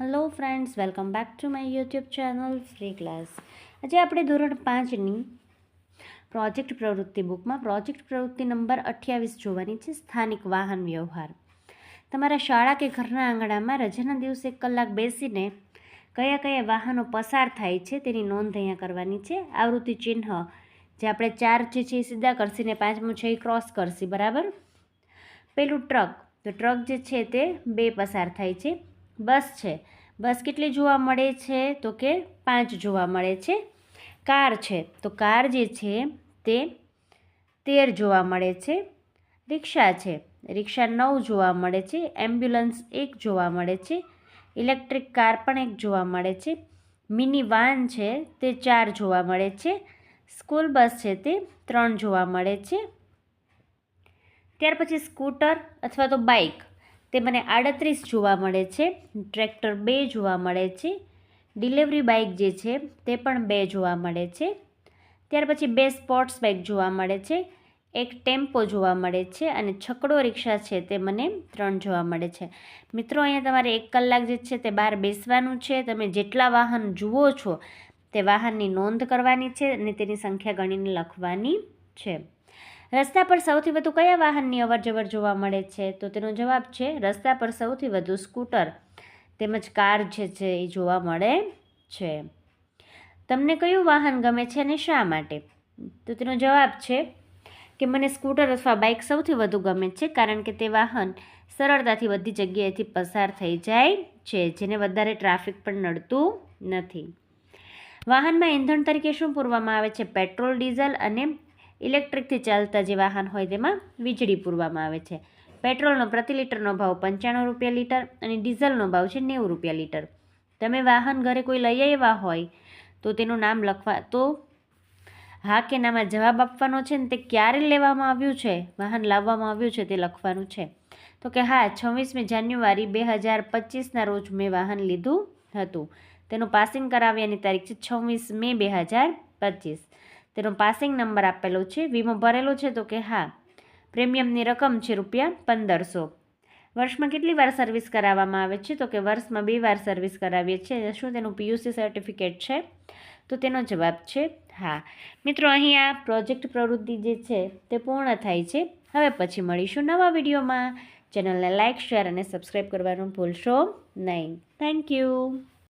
Hello friends welcome back to my YouTube channel free class આજે આપણે ધોરણ પાંચની પ્રોજેક્ટ પ્રવૃત્તિ બુકમાં પ્રોજેક્ટ પ્રવૃત્તિ નંબર અઠ્યાવીસ જોવાની છે, સ્થાનિક વાહન વ્યવહાર. તમારા શાળા કે ઘરના આંગણામાં રજાના દિવસે કલાક બેસીને કયા કયા વાહનો પસાર થાય છે તેની નોંધ અહીંયા કરવાની છે. આવૃત્તિ ચિહ્ન, જે આપણે ચાર જે છે એ સીધા કરશી ને પાંચમું છે એ ક્રોસ કરશી, બરાબર? પેલું ટ્રક, તો ટ્રક જે છે તે બે પસાર થાય છે. બસ છે. બસ કેટલી જોવા મળે છે? તો કે પાંચ જોવા મળે છે. કાર છે. તો કાર જે છે તે તેર જોવા મળે છે. રિક્ષા છે. રિક્ષા નવ જોવા મળે છે. એમ્બ્યુલન્સ એક જોવા મળે છે. ઇલેક્ટ્રિક કાર પણ એક જોવા મળે છે. મિની વાન છે તે ચાર જોવા મળે છે. સ્કૂલ બસ છે તે ત્રણ જોવા મળે છે. ત્યાર પછી સ્કૂટર અથવા તો બાઇક. તે મને આડત્રીસ જોવા મળે છે. ટ્રેક્ટર બે જોવા મળે છે. ડિલિવરી બાઇક જે છે તે પણ બે જોવા મળે છે. ત્યાર પછી બે સ્પોર્ટ્સ બાઇક જોવા મળે છે. એક ટેમ્પો જોવા મળે છે અને છકડો રિક્ષા છે તે મને ત્રણ જોવા મળે છે. મિત્રો, અહીંયા તમારે એક કલાક જે છે તે બહાર બેસવાનું છે. તમે જેટલા વાહન જુઓ છો તે વાહનની નોંધ કરવાની છે અને તેની સંખ્યા ગણીને લખવાની છે. રસ્તા પર સૌથી વધુ કયા વાહનની અવરજવર જોવા મળે છે? તો તેનો જવાબ છે રસ્તા પર સૌથી વધુ સ્કૂટર. તેમજ કાર જે છે એ જોવા મળે છે. તમને કયું વાહન ગમે છે અને શા માટે? તો તેનો જવાબ છે કે મને સ્કૂટર અથવા બાઇક સૌથી વધુ ગમે છે, કારણ કે તે વાહન સરળતાથી બધી જગ્યાએથી પસાર થઈ જાય છે, જેને વધારે ટ્રાફિક પણ નડતું નથી. વાહનમાં ઇંધણ તરીકે શું પૂરવામાં આવે છે? પેટ્રોલ, ડીઝલ અને ઇલેક્ટ્રિકથી ચાલતા જે વાહન હોય તેમાં વીજળી પૂરવામાં આવે છે. પેટ્રોલનો પ્રતિ લીટરનો ભાવ પંચાણું રૂપિયા લીટર અને ડીઝલનો ભાવ છે નેવું રૂપિયા લીટર. તમે વાહન ઘરે કોઈ લઈ આવ્યા હોય તો તેનું નામ લખવા, તો હા કે નામાં જવાબ આપવાનો છે ને તે ક્યારે લેવામાં આવ્યું છે? વાહન લાવવામાં આવ્યું છે તે લખવાનું છે. તો કે હા, છવ્વીસમી જાન્યુઆરી બે હજાર પચીસના રોજ મેં વાહન લીધું હતું. તેનું પાસિંગ કરાવ્યાની તારીખ છે છવ્વીસ મે બે હજાર પચીસ. તેનો પાસિંગ નંબર આપેલો છે. વીમો ભરેલો છે તો કે હા. પ્રીમિયમની રકમ છે રૂપિયા પંદરસો. વર્ષમાં કેટલી વાર સર્વિસ કરાવવામાં આવે છે? તો કે વર્ષમાં બે વાર સર્વિસ કરાવીએ છીએ. શું તેનું પીયુસી સર્ટિફિકેટ છે? તો તેનો જવાબ છે હા. મિત્રો, અહીં આ પ્રોજેક્ટ પ્રવૃત્તિ જે છે તે પૂર્ણ થાય છે. હવે પછી મળીશું નવા વિડીયોમાં. ચેનલને લાઇક શેર અને સબસ્ક્રાઈબ કરવાનું ભૂલશો નહીં. Thank you